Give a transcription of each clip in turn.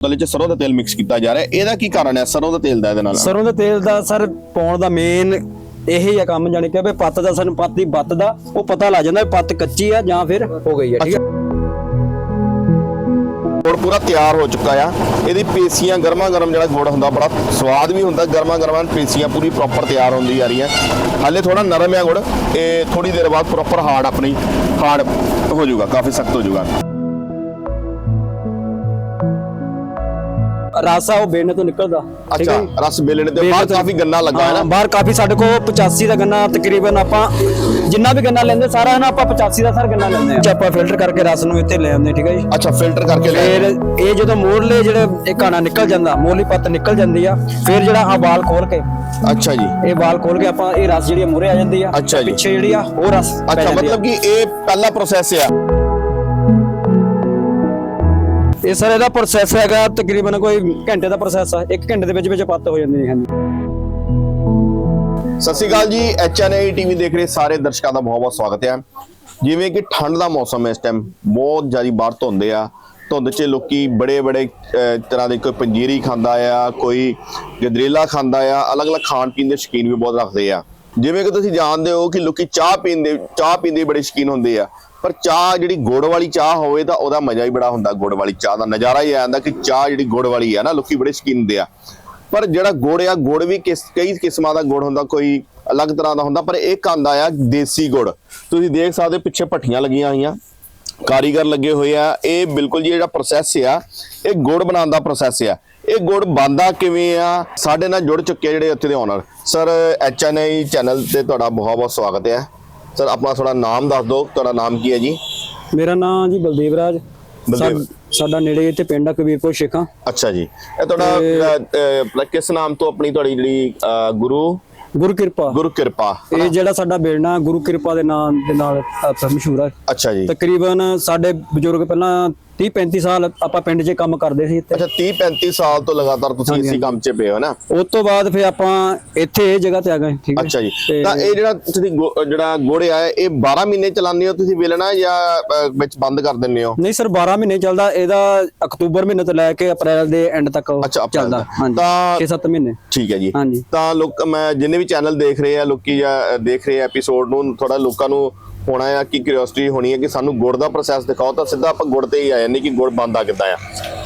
ਤਲੇ ਚ ਸਰੋਂ ਦਾ ਤੇਲ ਮਿਕਸ ਕੀਤਾ ਜਾ ਰਿਹਾ ਹੈ। ਇਹਦਾ ਕੀ ਕਾਰਨ ਹੈ? ਸਰੋਂ ਦਾ ਤੇਲ ਦਾ ਇਹਦੇ ਨਾਲ? ਸਰੋਂ ਦੇ ਤੇਲ ਦਾ ਸਰ ਪਾਉਣ ਦਾ ਮੇਨ ਇਹੀ ਆ ਕੰਮ ਜਾਣੀ ਕਿ ਵੀ ਪੱਤ ਦਾ ਸਾਨੂੰ ਪੱਤ ਦੀ ਬੱਤ ਦਾ ਉਹ ਪਤਾ ਲੱਗ ਜਾਂਦਾ ਵੀ ਪੱਤ ਕੱਚੀ ਆ ਜਾਂ ਫਿਰ ਹੋ ਗਈ ਆ ਠੀਕ ਆ? ਗੁੜ ਪੂਰਾ ਤਿਆਰ ਹੋ ਚੁੱਕਾ ਆ। ਇਹਦੀ ਪੇਸੀਆਂ ਗਰਮਾ ਗਰਮ ਜਿਹੜਾ ਗੁੜ ਹੁੰਦਾ ਬੜਾ ਸਵਾਦ ਵੀ ਹੁੰਦਾ ਗਰਮਾ ਗਰਮਾਂ ਪੇਸੀਆਂ ਪੂਰੀ ਪ੍ਰੋਪਰ ਤਿਆਰ ਹੁੰਦੀ ਜਾ ਰਹੀਆਂ। ਹਾਲੇ ਥੋੜਾ ਨਰਮ ਆ ਗੁੜ ਇਹ ਥੋੜੀ ਦੇਰ ਬਾਅਦ ਪ੍ਰੋਪਰ ਹਾਰਡ ਆਪਣੀ ਹਾਰਡ ਹੋ ਜਾਊਗਾ ਕਾਫੀ ਸਖਤ ਹੋ ਜਾਊਗਾ। ਰਾਸਾ ਉਹ ਬੇਨੇ ਤੋਂ ਨਿਕਲਦਾ ਠੀਕ ਅੱਛਾ ਹੈ ਜੀ? ਰਸ ਬੇਲਣੇ ਬੇਲਣੇ ਬਾਹਰ ਤੋਂ- ਕਾਫੀ ਗੰਨਾ ਲੱਗਾ ਹੈ ਹਾਂ, ਨਾ ਬਾਹਰ ਕਾਫੀ ਸਾਡੇ ਕੋਲ 85 ਦਾ ਗੰਨਾ ਤਕਰੀਬਨ ਆਪਾਂ ਜਿੰਨਾ ਵੀ ਗੰਨਾ ਲੈਂਦੇ ਸਾਰਾ ਨਾ ਆਪਾਂ 85 ਦਾ ਸਰ ਗੰਨਾ ਲੈਂਦੇ ਆ ਆਪਾਂ ਫਿਲਟਰ ਕਰਕੇ ਰਸ ਨੂੰ ਇੱਥੇ ਲੈ ਆਉਂਦੇ ਠੀਕ ਹੈ ਜੀ? ਅੱਛਾ ਫਿਲਟਰ ਕਰਕੇ ਲੈ ਫਿਰ ਇਹ ਜਦੋਂ ਮੋਰਲੇ ਜਿਹੜੇ ਇਹ ਕਾਣਾ ਨਿਕਲ ਜਾਂਦਾ ਮੋਰਲੀ ਪੱਤ ਨਿਕਲ ਜਾਂਦੀ ਆ ਫਿਰ ਜਿਹੜਾ ਆ ਵਾਲ ਖੋਲ ਕੇ ਅੱਛਾ ਜੀ। ਇਹ ਵਾਲ ਖੋਲ ਕੇ ਆਪਾਂ ਇਹ ਰਸ ਜਿਹੜੀ ਮੂਰੇ ਆ ਜਾਂਦੀ ਆ ਅੱਛਾ ਜੀ। ਪਿੱਛੇ ਜਿਹੜੀ ਆ ਉਹ ਰਸ ਪੈ ਅੱਛਾ ਜਾਂਦੀ ਆ। ਮਤਲਬ ਕਿ ਇਹ ਪਹਿਲਾ ਪ੍ਰੋਸੈਸ ਆ। ਇਹ ਸਰ, ਇਹਦਾ ਪ੍ਰੋਸੈਸ ਹੈਗਾ ਤਕਰੀਬਨ ਕੋਈ ਘੰਟੇ ਦਾ ਪ੍ਰੋਸੈਸ ਆ। ਇੱਕ ਘੰਟੇ ਦੇ ਵਿੱਚ ਵਿੱਚ ਪੱਤ ਹੋ ਜਾਂਦੀ ਹੈ, ਹਾਂਜੀ। ਸਤਿ ਸ਼੍ਰੀ ਅਕਾਲ ਜੀ ਐਚਐਨਆਈ ਟੀਵੀ ਦੇਖ ਰਹੇ ਸਾਰੇ ਦਰਸ਼ਕਾਂ ਦਾ ਬਹੁਤ ਬਹੁਤ ਸਵਾਗਤ ਹੈ। ਜਿਵੇਂ ਕਿ ਠੰਡ ਦਾ ਮੌਸਮ ਹੈ ਇਸ ਟਾਈਮ ਬਹੁਤ ਜ਼ਿਆਦਾ ਬਾਹਰ ਧੁੰਦ ਆ। ਧੁੰਦ 'ਚ ਲੋਕੀ ਬੜੇ ਬੜੇ ਤਰ੍ਹਾਂ ਦੇ ਕੋਈ ਪੰਜੀਰੀ ਖਾਂਦਾ ਆ, ਕੋਈ ਗਦਰੇਲਾ ਖਾਂਦਾ ਆ, ਅਲੱਗ-ਅਲੱਗ ਖਾਣ ਪੀਣ ਦੇ ਸ਼ੌਕੀਨ ਵੀ ਬਹੁਤ ਰੱਖਦੇ ਆ। ਜਿਵੇਂ ਕਿ ਤੁਸੀਂ ਜਾਣਦੇ ਹੋ ਕਿ ਲੋਕੀ ਚਾਹ ਪੀਣ ਦੇ, ਚਾਹ ਪੀਣ ਦੇ ਬੜੇ ਸ਼ੌਕੀਨ ਹੁੰਦੇ ਆ। ਪਰ ਚਾਹ ਜਿਹੜੀ ਗੁੜ ਵਾਲੀ ਚਾਹ ਹੋਵੇ ਤਾਂ ਉਹਦਾ ਮਜ਼ਾ ਹੀ ਬੜਾ ਹੁੰਦਾ ਗੁੜ ਵਾਲੀ ਚਾਹ ਦਾ। ਨਜ਼ਾਰਾ ਹੀ ਆ ਜਾਂਦਾ ਕਿ ਚਾਹ ਜਿਹੜੀ ਗੁੜ ਵਾਲੀ ਆ ਨਾ, ਲੋਕੀ ਬੜੇ ਸ਼ਕੀਨ ਹੁੰਦੇ ਆ। ਪਰ ਜਿਹੜਾ ਗੁੜ ਆ, ਗੁੜ ਵੀ ਕਿਸ, ਕਈ ਕਿਸਮਾਂ ਦਾ ਗੁੜ ਹੁੰਦਾ, ਕੋਈ ਅਲੱਗ ਤਰ੍ਹਾਂ ਦਾ ਹੁੰਦਾ, ਪਰ ਇੱਕ ਆਂਦਾ ਆ ਦੇਸੀ ਗੁੜ। ਤੁਸੀਂ ਦੇਖ ਸਕਦੇ ਹੋ ਪਿੱਛੇ ਭੱਠੀਆਂ ਲੱਗੀਆਂ ਹੋਈਆਂ, ਕਾਰੀਗਰ ਲੱਗੇ ਹੋਏ ਆ। ਇਹ ਬਿਲਕੁਲ ਜੀ ਜਿਹੜਾ ਪ੍ਰੋਸੈਸ ਆ, ਇਹ ਗੁੜ ਬਣਾਉਣ ਦਾ ਪ੍ਰੋਸੈਸ ਆ। ਇਹ ਗੁੜ ਬੰਦਾ ਕਿਵੇਂ ਆ, ਸਾਡੇ ਨਾਲ ਜੁੜ ਚੁੱਕੇ ਆ ਜਿਹੜੇ ਇੱਥੇ ਦੇ ਓਨਰ ਸਰ ਐਚਐਨਆਈ ਚੈਨਲ ਤੇ ਤੁਹਾਡਾ ਬਹੁਤ ਬਹੁਤ ਸਵਾਗਤ ਹੈ ਸਰ ਆਪਣਾ ਥੋੜਾ ਨਾਮ ਦੱਸ ਦਿਓ ਤੁਹਾਡਾ ਨਾਮ ਕੀ ਹੈ ਜੀ? ਮੇਰਾ ਨਾਮ ਜੀ ਬਲਦੇਵ ਰਾਜ। ਬਲਦੇਵ। ਸਾਡਾ ਨੇੜੇ ਇੱਥੇ ਪਿੰਡ ਆ ਕਬੀਰਪੁਰ ਸ਼ੇਖਾਂ। ਅੱਛਾ ਜੀ। ਇਹ ਤੁਹਾਡਾ ਕਿਸ ਨਾਮ ਤੋਂ ਆਪਣੀ ਤੁਹਾਡੀ ਜਿਹੜੀ ਗੁਰੂ? ਗੁਰੂ ਕਿਰਪਾ। ਗੁਰੂ ਕਿਰਪਾ ਇਹ ਜਿਹੜਾ ਸਾਡਾ ਬੇੜਨਾ ਗੁਰੂ ਕਿਰਪਾ ਦੇ ਨਾਮ ਦੇ ਨਾਲ ਮਸ਼ਹੂਰ ਹੈ। ਅੱਛਾ ਜੀ। ਤਕਰੀਬਨ ਸਾਡੇ ਬਜ਼ੁਰਗ ਪਹਿਲਾਂ 30 35 ਸਾਲ ਆਪਾਂ ਪਿੰਡ 'ਚ ਕੰਮ ਕਰਦੇ ਸੀ ਇੱਥੇ। ਅੱਛਾ 30 35 ਸਾਲ ਤੋਂ ਲਗਾਤਾਰ ਤੁਸੀਂ ਇਸੇ ਕੰਮ 'ਚ ਪਏ ਹੋ ਨਾ? ਉਸ ਤੋਂ ਬਾਅਦ ਫਿਰ ਆਪਾਂ ਇੱਥੇ ਇਹ ਜਗ੍ਹਾ ਤੇ ਆ ਗਏ ਠੀਕ ਹੈ। ਅੱਛਾ ਜੀ। ਤੇ ਇਹ ਜਿਹੜਾ ਤੁਸੀਂ ਜਿਹੜਾ ਗੁੜ ਆ ਇਹ 12 ਮਹੀਨੇ ਚਲਾਉਂਦੇ ਹੋ ਤੁਸੀਂ ਵੇਲਣਾ ਜਾਂ ਵਿੱਚ ਬੰਦ ਕਰ ਦਿੰਦੇ ਹੋ? ਨਹੀਂ ਸਰ 12 ਮਹੀਨੇ ਚੱਲਦਾ ਇਹਦਾ ਅਕਤੂਬਰ ਮਹੀਨੇ ਤੋਂ ਲੈ ਕੇ ਅਪ੍ਰੈਲ ਦੇ ਐਂਡ ਤੱਕ ਚੱਲਦਾ। ਹਾਂਜੀ ਤਾਂ- 6-7 ਮਹੀਨੇ। ਠੀਕ ਹੈ ਜੀ। ਤਾਂ ਲੋਕ ਮੈਂ ਜਿੰਨੇ ਵੀ ਚੈਨਲ ਦੇਖ ਰਹੇ ਆ ਲੋਕੀ ਦੇਖ ਰਹੇ ਆ ਐਪੀਸੋਡ ਨੂੰ ਥੋੜਾ ਲੋਕਾਂ ਨੂੰ ਹੋਣਾ ਆ ਕਿ ਕਿਉਰਿਓਸਿਟੀ ਹੋਣੀ ਹੈ ਕਿ ਸਾਨੂੰ ਗੁੜ ਦਾ ਪ੍ਰੋਸੈਸ ਦਿਖਾਓ ਤਾਂ ਸਿੱਧਾ ਆਪਾਂ ਗੁੜ ਤੇ ਹੀ ਆ ਜਾਂਦੇ ਕਿ ਗੁੜ ਬੰਦਾ ਕਿੱਦਾਂ ਆ।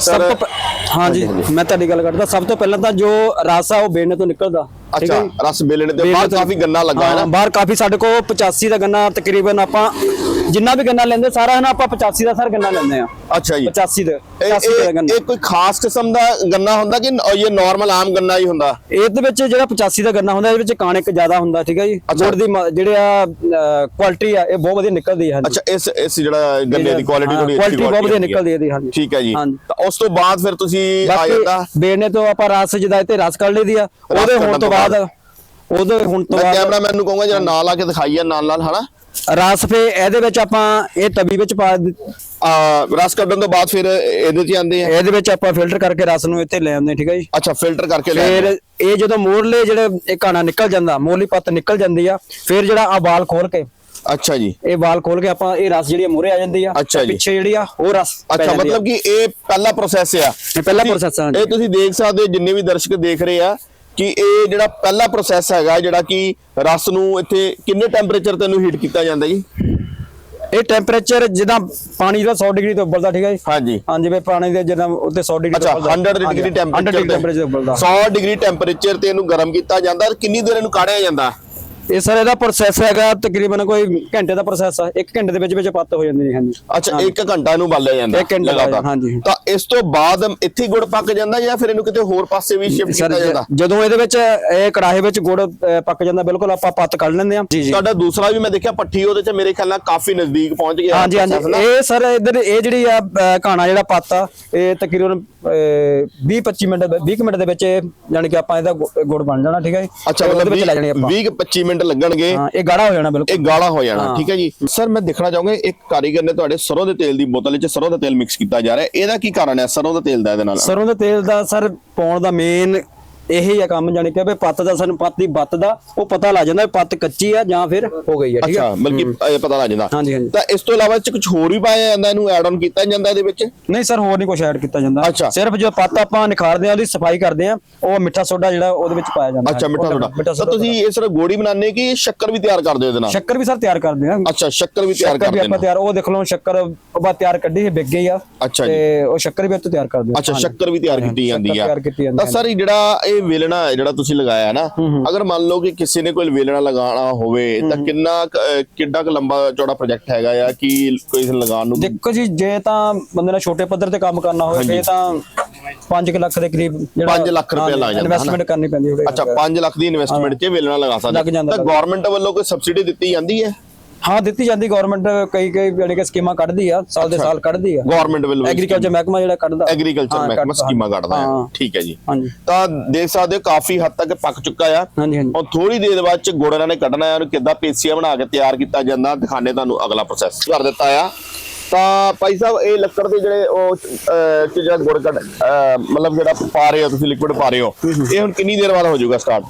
ਸਭ ਤੋਂ ਹਾਂਜੀ ਮੈਂ ਤੁਹਾਡੀ ਗੱਲ ਕਰਦਾ ਸਭ ਤੋਂ ਪਹਿਲਾਂ ਤਾਂ ਜੋ ਰਸ ਆ ਉਹ ਬੇੜਨੇ ਤੋਂ ਨਿਕਲਦਾ ਅੱਛਾ? ਰਸ ਬੇਲਣੇ ਤੇ ਬੇਲਣੇ ਬਾਹਰ ਕਾਫੀ ਗੰਨਾ ਲੱਗਾ ਹਾਂ, ਨਾ? ਬਾਹਰ ਕਾਫੀ ਸਾਡੇ ਕੋਲ 85 ਦਾ ਗੰਨਾ ਤਕਰੀਬਨ ਆਪਾਂ ਜਿੰਨਾ ਵੀ ਗੰਨਾ ਲੈਂਦੇ ਸਾਰਾ ਨਾ ਆਪਾਂ 85 ਦਾ ਸਰ ਗੰਨਾ ਲੈਂਦੇ ਆ ਅੱਛਾ ਜੀ। 85 ਦਾ ਇਹ 85 ਦਾ ਗੰਨਾ। ਇਹ ਕੋਈ ਖਾਸ ਕਿਸਮ ਦਾ ਗੰਨਾ ਹੁੰਦਾ ਕਿ ਇਹ ਨਾਰਮਲ ਆਮ ਗੰਨਾ ਹੀ ਹੁੰਦਾ? ਇਹਦੇ ਵਿੱਚ ਜਿਹੜਾ 85 ਦਾ ਗੰਨਾ ਹੁੰਦਾ ਇਹਦੇ ਵਿੱਚ ਕਾਣਕ ਜ਼ਿਆਦਾ ਹੁੰਦਾ ਠੀਕ ਹੈ ਜੀ? ਅੱਛਾ। ਗੁੜ ਦੀ ਜਿਹੜੇ ਆ ਕੁਆਲਿਟੀ ਆ ਇਹ ਬਹੁਤ ਵਧੀਆ ਨਿਕਲਦੀ ਹੈ ਹਾਂਜੀ। ਅੱਛਾ ਇਸ ਇਸ ਜਿਹੜਾ ਗੰਨੇ ਦੀ ਕੁਆਲਿਟੀ ਥੋੜੀ quality ਬਹੁਤ ਵਧੀਆ ਨਿਕਲਦੀ ਹੈ ਇਹਦੀ, ਹਾਂਜੀ। ਠੀਕ ਹੈ ਜੀ। ਤਾਂ ਉਸ ਤੋਂ ਬਾਅਦ ਫਿਰ ਤੁਸੀਂ ਆ ਜਾਂਦਾ? ਬੇੜਨੇ ਤੋਂ ਆਪਾਂ ਰਸ ਜਿਹਦਾ ਇੱਥੇ ਰਸ ਕੱਢ ਲਈਦੀ ਆ ਉਹਦੇ ਹੋਣ ਤੋਂ ਤੋਂ ਬਾਅਦ ਉਹਦੇ ਹੋਣ ਤੋਂ ਬਾਅਦ ਕੈਮਰਾਮੈਨ ਨੂੰ ਕਹੂੰਗਾ ਜਿਹੜਾ ਨਾਲ ਆ ਕੇ ਦਿਖਾਈਏ ਨਾਲ ਨਾਲ ਹਨਾ? ਰਸ ਫੇ ਇਹਦੇ ਵਿੱਚ ਆਪਾਂ ਇਹ ਤਵੀ ਵਿੱਚ ਪਾ ਰਸ ਕੱਢਣ ਤੋਂ ਬਾਅਦ ਫਿਰ ਇਹਦੇ 'ਚ ਆਉਂਦੇ ਆ ਇਹਦੇ ਵਿੱਚ ਆਪਾਂ ਫਿਲਟਰ ਕਰਕੇ ਰਸ ਨੂੰ ਇੱਥੇ ਲੈ ਆਉਂਦੇ ਠੀਕ ਹੈ ਜੀ ਅੱਛਾ ਫਿਲਟਰ ਕਰਕੇ ਲੈ ਫਿਰ ਇਹ ਜਦੋਂ ਮੋਰਲੇ ਜਿਹੜੇ ਇਹ ਕਾਣਾ ਨਿਕਲ ਜਾਂਦਾ ਮੋਰਲੀ ਪੱਤ ਨਿਕਲ ਜਾਂਦੀ ਆ ਫਿਰ ਜਿਹੜਾ ਆ ਵਾਲ ਖੋਲ ਕੇ ਅੱਛਾ ਜੀ ਇਹ ਵਾਲ ਖੋਲ ਕੇ ਆਪਾਂ ਇਹ ਰਸ ਜਿਹੜੀ ਮੂਰੇ ਆ ਜਾਂਦੀ ਆ। ਪਿੱਛੇ ਜਿਹੜੀ ਆ ਉਹ ਰਸ ਅੱਛਾ। ਮਤਲਬ ਕਿ ਇਹ ਪਹਿਲਾ ਪ੍ਰੋਸੈਸ ਆ ਇਹ ਪਹਿਲਾ process ਆ। ਇਹ ਤੁਸੀਂ ਦੇਖ ਸਕਦੇ ਹੋ ਜਿੰਨੇ ਵੀ ਦਰਸ਼ਕ ਦੇਖ ਰਹੇ ਆ ਕਿ ਇਹ ਜਿਹੜਾ ਪਹਿਲਾ ਪ੍ਰੋਸੈਸ ਹੈਗਾ ਜਿਹੜਾ ਕਿ ਰਸ ਨੂੰ ਇੱਥੇ ਕਿੰਨੇ ਟੈਂਪਰੇਚਰ ਤੇ ਇਹਨੂੰ ਹੀਟ ਕੀਤਾ ਜਾਂਦਾ ਜੀ? ਇਹ ਟੈਂਪਰੇਚਰ ਜਿੱਦਾਂ ਪਾਣੀ ਦਾ 100 ਡਿਗਰੀ ਤੋਂ ਉੱਪਰ ਦਾ ਠੀਕ ਹੈ ਜੀ? ਹਾਂਜੀ। ਹਾਂਜੀ ਵੀ ਪਾਣੀ ਦੇ ਜਿੱਦਾਂ ਉੱਤੇ 100 ਡਿਗਰੀ ਅੱਛਾ ਉੱਪਰ ਦਾ। 100 ਡਿਗਰੀ 100 ਟੈਂਪਰੇਚਰ ਡਿਗਰੀ ਟੈਂਪਰੇਚਰ ਉੱਪਰ ਦਾ। 100 ਡਿਗਰੀ ਟੈਂਪਰੇਚਰ ਤੇ ਇਹਨੂੰ ਗਰਮ ਕੀਤਾ ਜਾਂਦਾ ਕਿੰਨੀ ਦੇਰ ਇਹਨੂੰ ਕਾੜਿਆ ਜਾਂਦਾ? ਇਹ ਸਰ ਇਹਦਾ ਪ੍ਰੋਸੈਸ ਹੈਗਾ ਤਕਰੀਬਨ ਕੋਈ ਘੰਟੇ ਦਾ ਪ੍ਰੋਸੈਸ ਆ। ਇੱਕ ਘੰਟੇ ਦੇ ਵਿੱਚ ਵਿੱਚ ਪੱਤ ਹੋ ਜਾਂਦੀ ਹੈ ਹਾਂਜੀ। ਅੱਛਾ 1 ਘੰਟਾ ਇਹਨੂੰ ਬਾਲਿਆ ਜਾਂਦਾ ਇੱਕ ਘੰਟਾ ਲਗਾਤਾਰ। ਹਾਂਜੀ। ਤਾਂ ਇਸ ਤੋਂ ਬਾਅਦ ਇੱਥੇ ਗੁੜ ਪੱਕ ਜਾਂਦਾ ਜਾਂ ਫਿਰ ਇਹਨੂੰ ਕਿਤੇ ਹੋਰ ਪਾਸੇ ਵੀ ਸ਼ਿਫਟ ਕੀਤਾ ਜਾਂਦਾ? ਜਦੋਂ ਇਹਦੇ ਵਿੱਚ ਇਹ ਕੜਾਹੇ ਵਿੱਚ ਗੁੜ ਪੱਕ ਜਾਂਦਾ ਬਿਲਕੁਲ ਆਪਾਂ ਪੱਤ ਕੱਢ ਲੈਂਦੇ ਆ ਤੁਹਾਡਾ ਦੂਸਰਾ ਵੀ ਮੈਂ ਦੇਖਿਆ ਪੱਠੀ ਉਹਦੇ ਚ ਮੇਰੇ ਖਿਆਲ ਨਾਲ ਕਾਫੀ ਨਜ਼ਦੀਕ ਪਹੁੰਚ ਗਿਆ। ਹਾਂਜੀ ਹਾਂਜੀ। ਇਹ ਸਰ ਇਧਰ ਇਹ ਜਿਹੜੀ ਆ ਘਾਣਾ ਜਿਹੜਾ ਪੱਤ ਆ ਇਹ ਤਕਰੀਬਨ 20 25 ਮਿੰਟ 20 ਮਿੰਟ ਦੇ ਵਿੱਚ ਯਾਨੀ ਕਿ ਆਪਾਂ ਇਹਦਾ ਗੁੜ ਬਣ ਜਾਣਾ ਠੀਕ ਹੈ ਜੀ? ਅੱਛਾ ਮਤਲਬ ਵਿੱਚ ਲੈ ਜਾਣੀ ਆਪਾਂ। 20 25 ਮਿੰਟ ਲੱਗਣਗੇ। ਹਾਂ ਇਹ ਗਾੜਾ ਹੋ ਜਾਣਾ ਬਿਲਕੁਲ। ਇਹ ਗਾਲਾ ਹੋ ਜਾਣਾ। ਠੀਕ ਹੈ ਜੀ। ਸਰ ਮੈਂ ਦੇਖਣਾ ਚਾਹੂੰਗਾ ਇੱਕ ਕਾਰੀਗਰ ਨੇ ਤੁਹਾਡੇ ਸਰੋਂ ਦੇ ਤੇਲ ਦੀ ਬੋਤਲ ਵਿੱਚ ਸਰੋਂ ਦਾ ਤੇਲ ਮਿਕਸ ਕੀਤਾ ਜਾ ਰਿਹਾ ਇਹਦਾ ਕੀ ਕਾਰਨ ਹੈ? ਸਰੋਂ ਦਾ ਤੇਲ ਦਾ ਇਹਦੇ ਨਾਲ? ਸਰੋਂ ਦੇ ਤੇਲ ਦਾ ਸਰ, ਪਾਉਣ ਦਾ ਮੇਨ ਇਹੀ ਆ ਕੰਮ ਜਾਣੀ ਕਿ ਵੀ ਪੱਤ ਦਾ ਸਾਨੂੰ ਪੱਤ ਦੀ ਬੱਤ ਦਾ ਉਹ ਪਤਾ ਲੱਗ ਜਾਂਦਾ ਵੀ ਪੱਤ ਕੱਚੀ ਆ ਜਾਂ ਫਿਰ ਹੋ ਗਈ ਆ ਠੀਕ ਆ? ਅੱਛਾ ਬਲਕਿ ਇਹ ਪਤਾ ਲੱਗ ਜਾਂਦਾ। ਹਾਂਜੀ, ਹਾਂਜੀ। ਤਾਂ ਇਸ ਤੋਂ ਇਲਾਵਾ ਚ ਕੁਝ ਹੋਰ ਵੀ ਪਾਇਆ ਜਾਂਦਾ ਇਹਨੂੰ ਐਡ ਆਨ ਕੀਤਾ ਜਾਂਦਾ ਇਹਦੇ ਵਿੱਚ? ਨਹੀਂ ਸਰ ਹੋਰ ਨਹੀਂ ਕੁਝ ਐਡ ਕੀਤਾ ਜਾਂਦਾ। ਅੱਛਾ। ਸਿਰਫ ਜੋ ਪੱਤ ਆਪਾਂ ਨਿਖਾਰਦੇ ਆ ਉਹਦੀ ਸਫ਼ਾਈ ਕਰਦੇ ਆ ਉਹ ਮਿੱਠਾ ਸੋਡਾ ਜਿਹੜਾ ਉਹਦੇ ਵਿੱਚ ਪਾਇਆ ਜਾਂਦਾ। ਅੱਛਾ ਹੈ। ਮਿੱਠਾ ਉਹ ਸੋਡਾ। ਮਿੱਠਾ ਤਾਂ ਸੋਡਾ ਤੁਸੀਂ ਇਹ ਸਿਰਫ ਗੋੜੀ ਬਣਾਉਂਦੇ ਕਿ ਸ਼ੱਕਰ ਵੀ ਤਿਆਰ ਕਰਦੇ ਹੋ ਇਹਦੇ ਨਾਲ? ਸ਼ੱਕਰ ਵੀ ਸਰ ਤਿਆਰ ਕਰਦੇ ਆ। ਅੱਛਾ ਸ਼ੱਕਰ ਵੀ ਤਿਆਰ ਸ਼ੱਕਰ ਵੀ ਕਰਦੇ ਆਪਾਂ ਨੇ। ਤਿਆਰ ਉਹ ਦੇਖ ਲਓ ਸ਼ੱਕਰ ਉਹ ਬਾਅਦ ਤਿਆਰ ਕੱਢੀ ਹੈ ਵਿਕ ਗਈ ਆ। ਅੱਛਾ ਜੀ। ਤੇ ਉਹ ਸ਼ੱਕਰ ਵੀ ਆਪਾਂ ਤਿਆਰ ਕਰਦੇ ਆ। ਅੱਛਾ ਸ਼ੱਕਰ ਵੀ ਤਿਆਰ ਕੀਤੀ ਜਾਂਦੀ ਸ਼ੱਕਰ ਆ। ਤਿਆਰ ਕੀਤੀ ਜਾਂਦੀ ਤਾਂ ਸਰ ਇਹ ਜਿਹੜਾ ਇਹ ਵੇਲਣਾ ਹੈ ਜਿਹੜਾ ਤੁਸੀਂ ਲਗਾਇਆ ਨਾ ਅਗਰ ਮੰਨ ਲਓ ਕਿ ਕਿਸੇ ਨੇ ਕੋਈ ਵੇਲਣਾ ਲਗਾਉਣਾ ਹੋਵੇ ਤਾਂ ਕਿੰਨਾ ਕਿੱਡਾ ਕੁ ਲੰਬਾ ਚੌੜਾ ਪ੍ਰੋਜੈਕਟ ਹੈਗਾ ਆ ਕਿ ਕੋਈ ਲਗਾਉਣ ਨੂੰ? ਦੇਖੋ ਜੀ ਜੇ ਤਾਂ ਬੰਦੇ ਨੇ ਛੋਟੇ ਪੱਧਰ ਤੇ ਕੰਮ ਕਰਨਾ ਹੋਵੇ ਫੇ ਤਾਂ 5 ਲੱਖ ਦੇ ਕਰੀਬ ਪੰਜ ਲੱਖ ਰੁਪਏ ਲੱਗ ਜਾਂਦਾ, ਇਨਵੈਸਟਮੈਂਟ ਕਰਨੀ ਪੈਂਦੀ ਹੋਵੇ ਅੱਛਾ 5 ਲੱਖ ਦੀ ਇਨਵੈਸਟਮੈਂਟ 'ਚ ਵੇਲਣਾ ਲਗਾ ਸਕਦੇ। ਤਾਂ ਗਵਰਨਮੈਂਟ ਵੱਲੋਂ ਕੋਈ ਸਬਸਿਡੀ ਦਿੱਤੀ ਜਾਂਦੀ ਹੈ? ਹਾਂ ਦਿੱਤੀ ਜਾਂਦੀ ਗਵਰਨਮੈਂਟ ਕਈ ਕਈ ਜਿਹੜੇ ਕਿ ਸਕੀਮਾਂ ਕੱਢਦੀ ਆ ਸਾਲ ਦੇ ਸਾਲ ਕੱਢਦੀ ਆ। ਗਵਰਨਮੈਂਟ ਵੱਲੋਂ ਐਗਰੀਕਲਚਰ ਮਹਿਕਮਾ ਜਿਹੜਾ ਕੱਢਦਾ। ਐਗਰੀਕਲਚਰ ਮਹਿਕਮਾ ਸਕੀਮਾਂ ਕੱਢਦਾ ਹੈ। ਠੀਕ ਹੈ ਜੀ। ਤਾਂ ਦੇਖ ਸਕਦੇ ਹੋ ਕਾਫੀ ਹੱਦ ਤੱਕ ਪੱਕ ਚੁੱਕਾ ਆ। ਔਰ ਥੋੜੀ ਦੇਰ ਬਾਅਦ ਚ ਗੁੜ ਇਹਨਾਂ ਨੇ ਕੱਢਣਾ ਹੈ ਉਹਨੂੰ ਕਿੱਦਾਂ ਪੇਸੀਆਂ ਬਣਾ ਕੇ ਤਿਆਰ ਕੀਤਾ ਜਾਂਦਾ ਦਿਖਾਣੇ ਤੁਹਾਨੂੰ ਅਗਲਾ ਪ੍ਰੋਸੈਸ ਕਰ ਦਿੱਤਾ ਆ। ਤਾਂ ਭਾਈ ਸਾਹਿਬ ਇਹ ਲੱਕੜ ਦੇ ਜਿਹੜੇ ਉਹ ਜਿਹੜਾ ਗੁੜ ਕੱਢ ਮਤਲਬ ਜਿਹੜਾ ਪਾ ਰਹੇ ਹੋ ਤੁਸੀਂ ਲਿਕਵਿਡ ਪਾ ਰਹੇ ਹੋ ਇਹ ਹੁਣ ਕਿੰਨੀ ਦੇਰ ਬਾਅਦ ਹੋ ਜਾਊਗਾ ਸਟਾਰਟ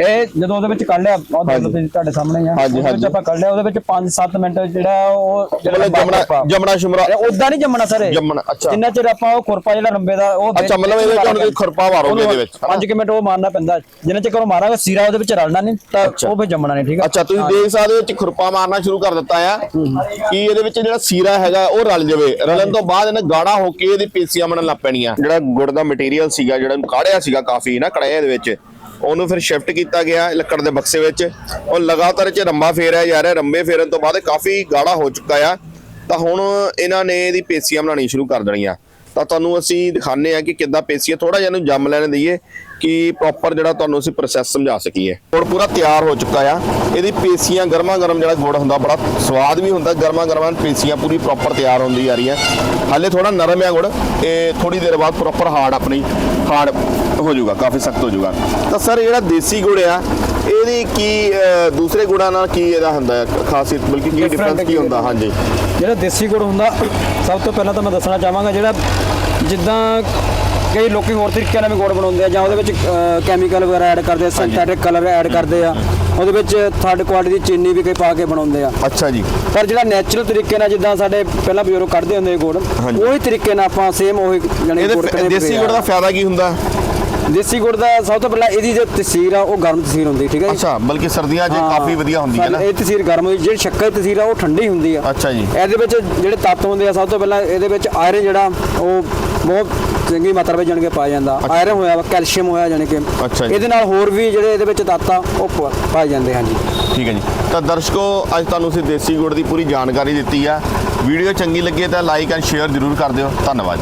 ਇਹ ਜਦੋਂ ਉਹਦੇ ਵਿੱਚ ਕੱਢ ਲਿਆ ਉਹ ਦੇਖ ਤੁਸੀਂ ਤੁਹਾਡੇ ਸਾਹਮਣੇ ਆ। ਹਾਂਜੀ, ਉਹਦੇ ਵਿੱਚ ਹਾਂਜੀ। ਆਪਾਂ ਕੱਢ ਲਿਆ ਉਹਦੇ ਵਿੱਚ 5-7 ਮਿੰਟ ਜਿਹੜਾ ਉਹ ਮਤਲਬ ਜਮਣਾ ਜਮਣਾ ਸ਼ੁਮਰਾ ਉਦਾਂ ਨਹੀਂ ਜੰਮਣਾ ਸਰ ਇਹ। ਜੰਮਣਾ, ਅੱਛਾ। ਜਿੰਨਾ ਚਿਰ ਆਪਾਂ ਉਹ ਖੁਰਪਾ ਜਿਹੜਾ ਲੰਬੇ ਦਾ ਉਹ ਅੱਛਾ, ਮਤਲਬ ਇਹਦੇ ਵਿੱਚ ਹੁਣ ਕੋਈ ਖੁਰਪਾ ਮਾਰੋਗੇ ਇਹਦੇ ਵਿੱਚ, ਹਨਾ? 5 ਮਿੰਟ ਉਹ ਮਾਰਨਾ ਪੈਂਦਾ। ਜਿੰਨਾ ਚਿਰ ਉਹ ਮਾਰਾਂਗੇ ਸੀਰਾ ਉਹਦੇ ਵਿੱਚ ਰਲਣਾ ਨਹੀਂ ਤਾਂ ਉਹ ਫਿਰ ਜੰਮਣਾ ਨਹੀਂ ਠੀਕ ਆ? ਅੱਛਾ ਤੁਸੀਂ ਦੇਖ ਸਕਦੇ ਹੋ ਚ ਖੁਰਪਾ ਮਾਰਨਾ ਸ਼ੁਰੂ ਕਰ ਦਿੱਤਾ ਆ। ਕਿ ਇਹਦੇ ਵਿੱਚ ਜਿਹੜਾ ਸੀਰਾ ਹੈਗਾ ਉਹ ਰਲ ਜਾਵੇ। ਰਲਣ ਤੋਂ ਬਾਅਦ ਇਹਨੇ ਗਾੜਾ ਹੋ ਕੇ ਇਹਦੀ ਪੇਸੀਆਂ ਬਣਨ ਲੱਗ ਪੈਣੀਆਂ। ਜਿਹੜਾ ਗੁੜ ਦਾ ਮਟੀਰੀਅਲ ਸੀਗਾ ਜਿਹੜਾ ਕਾੜਿਆ ਸੀਗਾ ਕਾਫੀ ਨਾ ਕੜਾਇਆ ਦੇ ਵਿੱਚ। ਉਹਨੂੰ ਫਿਰ ਸ਼ਿਫਟ ਕੀਤਾ ਗਿਆ ਲੱਕੜ ਦੇ ਬਕਸੇ ਵਿੱਚ। ਉਹ ਲਗਾਤਾਰ ਇਹ ਚ ਰੰਬਾ ਫੇਰਿਆ ਜਾ ਰਿਹਾ। ਰੰਬੇ ਫੇਰਨ ਤੋਂ ਬਾਅਦ ਕਾਫੀ ਗਾੜਾ ਹੋ ਚੁੱਕਾ ਆ। ਤਾਂ ਹੁਣ ਇਹਨਾਂ ਨੇ ਇਹਦੀ ਪੇਸੀਆਂ ਬਣਾਉਣੀ ਸ਼ੁਰੂ ਕਰ ਦੇਣੀਆਂ। ਤਾਂ ਤੁਹਾਨੂੰ ਅਸੀਂ ਦਿਖਾਣੇ ਆ ਕਿ ਕਿੱਦਾਂ ਪੇਸੀ ਹੈ ਥੋੜਾ ਜਿਹਾ ਇਹਨੂੰ ਜੰਮ ਲੈਣ ਦਈਏ ਕਿ ਪ੍ਰੋਪਰ ਜਿਹੜਾ ਤੁਹਾਨੂੰ ਅਸੀਂ ਪ੍ਰੋਸੈਸ ਸਮਝਾ ਸਕੀਏ। ਗੁੜ ਪੂਰਾ ਤਿਆਰ ਹੋ ਚੁੱਕਾ ਆ। ਇਹਦੀ ਪੇਸੀਆਂ ਗਰਮਾ ਗਰਮ ਜਿਹੜਾ ਗੁੜ ਹੁੰਦਾ, ਬੜਾ ਸਵਾਦ ਵੀ ਹੁੰਦਾ। ਗਰਮਾ ਗਰਮਾਂ ਪੇਸੀਆਂ ਪੂਰੀ ਪ੍ਰੋਪਰ ਤਿਆਰ ਹੁੰਦੀ ਆ। ਰਹੀਆਂ ਹਾਲੇ ਥੋੜਾ ਨਰਮ ਆ ਗੁੜ ਇਹ ਥੋੜੀ ਦੇਰ ਬਾਅਦ ਪ੍ਰੋਪਰ ਹਾਰਡ ਆਪਣੀ ਹਾਰਡ ਹੋ ਜਾਊਗਾ, ਕਾਫੀ ਸਖਤ ਹੋ ਜਾਊਗਾ। ਤਾਂ ਸਰ ਜਿਹੜਾ ਦੇਸੀ ਗੁੜ ਆ ਇਹਦੀ ਕੀ ਅਹ, ਦੂਸਰੇ ਗੁੜਾਂ ਨਾਲ ਕੀ ਇਹਦਾ ਹੁੰਦਾ ਹੈ? ਖਾਸੀਅਤ ਬਲਕਿ ਕੀ Different ਡਿਫਰੈਂਸ ਕੀ ਹੁੰਦਾ? ਹਾਂਜੀ। ਜਿਹੜਾ ਦੇਸੀ ਗੁੜ ਹੁੰਦਾ ਸਭ ਤੋਂ ਪਹਿਲਾਂ ਤਾਂ ਮੈਂ ਦੱਸਣਾ ਚਾਹਾਂਗਾ ਜਿਹੜਾ ਜਿੱਦਾਂ ਕਈ ਲੋਕੀ ਹੋਰ ਤਰੀਕਿਆਂ ਨਾਲ ਵੀ ਗੁੜ ਬਣਾਉਂਦੇ ਆ ਜਾਂ ਉਹਦੇ ਵਿੱਚ ਕੈਮੀਕਲ ਵਗੈਰਾ ਐਡ ਕਰਦੇ ਆ ਸਿੰਥੈਟਿਕ ਕਲਰ ਐਡ ਕਰਦੇ ਆ ਉਹਦੇ ਵਿੱਚ ਥਰਡ ਕੁਆਲਿਟੀ ਦੀ ਚੀਨੀ ਵੀ ਕਈ ਪਾ ਕੇ ਬਣਾਉਂਦੇ ਆ। ਅੱਛਾ ਜੀ। ਪਰ ਜਿਹੜਾ ਨੈਚੁਰਲ ਤਰੀਕੇ ਨਾਲ ਜਿੱਦਾਂ ਸਾਡੇ ਪਹਿਲਾਂ ਬਜ਼ੁਰਗ ਕੱਢਦੇ ਹੁੰਦੇ ਸੀ ਗੁੜ ਹਾਂਜੀ। ਉਹੀ ਤਰੀਕੇ ਨਾਲ ਆਪਾਂ ਸੇਮ ਉਹੀ ਜਾਨੀ ਇਹਦੇ ਗੁੜ ਫ- ਕੱਢਣੇ ਦੇਸੀ ਗੁੜ ਦਾ ਫਾਇਦਾ ਕੀ ਹੁੰਦਾ? ਦੇਸੀ ਗੁੜ ਦਾ ਸਭ ਤੋਂ ਪਹਿਲਾਂ ਇਹਦੀ ਜੋ ਤਸੀਰ ਆ ਉਹ ਗਰਮ ਤਸੀਰ ਹੁੰਦੀ ਠੀਕ ਹੈ ਜੀ? ਅੱਛਾ ਬਲਕਿ ਸਰਦੀਆਂ 'ਚ ਹਾਂ। ਕਾਫੀ ਵਧੀਆ ਹੁੰਦੀ ਹੈ ਨਾ? ਇਹ ਤਸੀਰ ਗਰਮ ਹੁੰਦੀ ਜਿਹੜੀ ਸ਼ੱਕਰ ਦੀ ਤਸੀਰ ਆ ਉਹ ਠੰਡੀ ਹੁੰਦੀ ਆ। ਅੱਛਾ ਜੀ। ਇਹਦੇ ਵਿੱਚ ਜਿਹੜੇ ਤੱਤ ਹੁੰਦੇ ਆ ਸਭ ਤੋਂ ਪਹਿਲਾਂ ਇਹਦੇ ਵਿੱਚ ਆਇਰਨ ਜਿਹੜਾ ਉਹ ਬਹੁਤ ਚੰਗੀ ਮਾਤਰਾ ਵਿੱਚ ਜਾਣ ਕੇ ਪਾਇਆ ਜਾਂਦਾ। ਆਇਰਨ ਹੋਇਆ ਵਾ ਕੈਲਸ਼ੀਅਮ ਹੋਇਆ ਜਾਣੀ ਕਿ। ਅੱਛਾ ਜੀ। ਇਹਦੇ ਨਾਲ ਹੋਰ ਵੀ ਜਿਹੜੇ ਇਹਦੇ ਵਿੱਚ ਤੱਤ ਆ ਉਹ ਪ- ਪਾਏ ਜਾਂਦੇ ਹਨ ਜੀ। ਠੀਕ ਹੈ ਜੀ। ਤਾਂ ਦਰਸ਼ਕੋ ਅੱਜ ਤੁਹਾਨੂੰ ਅਸੀਂ ਦੇਸੀ ਗੁੜ ਦੀ ਪੂਰੀ ਜਾਣਕਾਰੀ ਦਿੱਤੀ ਆ। ਵੀਡੀਓ ਚੰਗੀ ਲੱਗੇ ਤਾਂ ਲਾਈਕ ਐਂਡ ਸ਼ੇਅਰ ਜ਼ਰੂਰ ਕਰ ਦਿਓ। ਧੰਨਵਾਦ ਜੀ।